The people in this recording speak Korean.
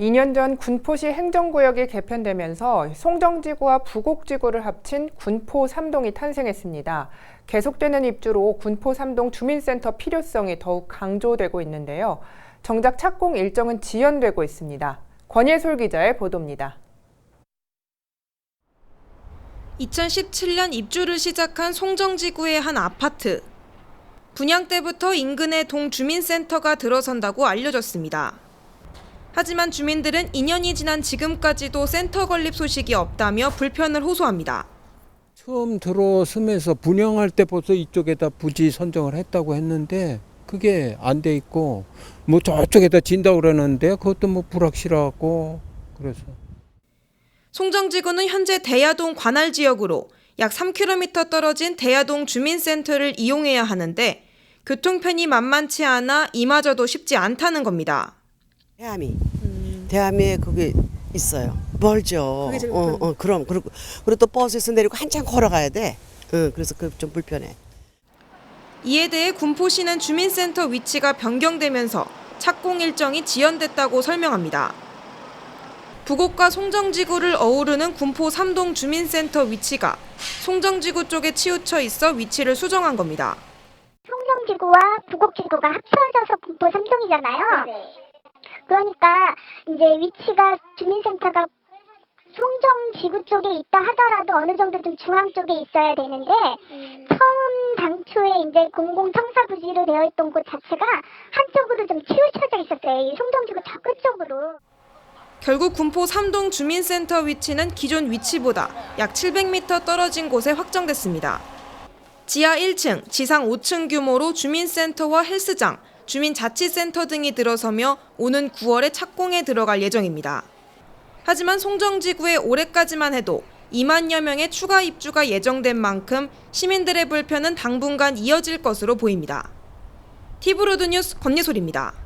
2년 전 군포시 행정구역이 개편되면서 송정지구와 부곡지구를 합친 군포 3동이 탄생했습니다. 계속되는 입주로 군포 3동 주민센터 필요성이 더욱 강조되고 있는데요. 정작 착공 일정은 지연되고 있습니다. 권예솔 기자의 보도입니다. 2017년 입주를 시작한 송정지구의 한 아파트. 분양 때부터 인근에 동주민센터가 들어선다고 알려졌습니다. 하지만 주민들은 2년이 지난 지금까지도 센터 건립 소식이 없다며 불편을 호소합니다. 처음 들어서면서 분양할 때 벌써 이쪽에다 부지 선정을 했다고 했는데 그게 안 돼 있고 뭐 저쪽에다 진다고 그러는데 그것도 뭐 불확실하고 그래서 송정지구는 현재 대야동 관할 지역으로 약 3km 떨어진 대야동 주민센터를 이용해야 하는데 교통편이 만만치 않아 이마저도 쉽지 않다는 겁니다. 대함이 대함에 그게 있어요. 멀죠. 어, 어, 그럼 그리고 그리고 또 버스에서 내리고 한참 걸어가야 돼. 응, 그래서 그 좀 불편해. 이에 대해 군포시는 주민센터 위치가 변경되면서 착공 일정이 지연됐다고 설명합니다. 부곡과 송정지구를 어우르는 군포 3동 주민센터 위치가 송정지구 쪽에 치우쳐 있어 위치를 수정한 겁니다. 송정지구와 부곡지구가 합쳐져서 군포 3동이잖아요. 그러니까 이제 위치가 주민센터가 송정 지구 쪽에 있다 하더라도 어느 정도 좀 중앙 쪽에 있어야 되는데 처음 당초에 이제 공공 청사 부지로 되어 있던 곳 자체가 한쪽으로 좀 치우쳐져 있었어요. 이 송정 지구 저 끝쪽으로. 결국 군포 3동 주민센터 위치는 기존 위치보다 약 700m 떨어진 곳에 확정됐습니다. 지하 1층, 지상 5층 규모로 주민센터와 헬스장, 주민자치센터 등이 들어서며 오는 9월에 착공에 들어갈 예정입니다. 하지만 송정지구에 올해까지만 해도 2만여 명의 추가 입주가 예정된 만큼 시민들의 불편은 당분간 이어질 것으로 보입니다. 티브로드 뉴스 권예솔입니다.